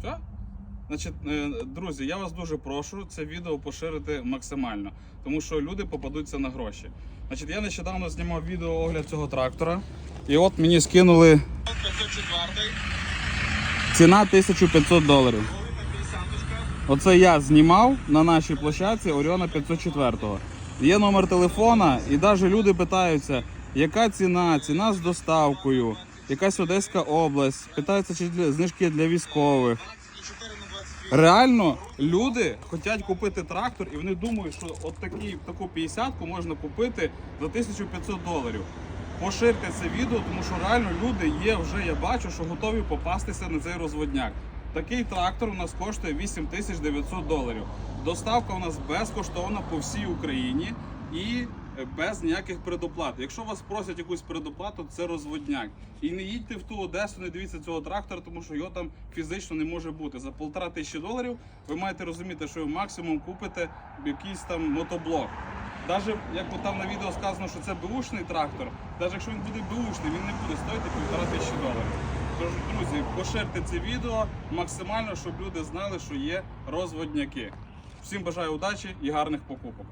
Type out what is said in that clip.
Все? Значить, е, друзі, я вас дуже прошу це відео поширити максимально, тому що люди попадуться на гроші. Значить, я нещодавно знімав відео огляд цього трактора, і от мені скинули 504 ціна 1500 доларів. Оце я знімав на нашій площадці Оріона 504. Є номер телефона, і навіть люди питаються, яка ціна, ціна з доставкою, якась Одеська область, питаються, чи знижки для військових. 24 на 28. Реально, люди хочуть купити трактор, і вони думають, що от такі, таку 50-ку можна купити за 1500 доларів. Поширте це відео, тому що реально люди є вже, я бачу, що готові попастися на цей розводняк. Такий трактор у нас коштує 8900 доларів. Доставка у нас безкоштовна по всій Україні і без ніяких предоплат. Якщо вас просять якусь предоплату, це розводняк. І не їдьте в ту Одесу, не дивіться цього трактора, тому що його там фізично не може бути. За полтора тисячі доларів ви маєте розуміти, що ви максимум купите якийсь там мотоблок. Навіть як там на відео сказано, що це беушний трактор, навіть якщо він буде беушний, він не буде стоїти півтора тисячі доларів. Тож, друзі, поширте це відео максимально, щоб люди знали, що є розводняки. Всім бажаю удачі і гарних покупок.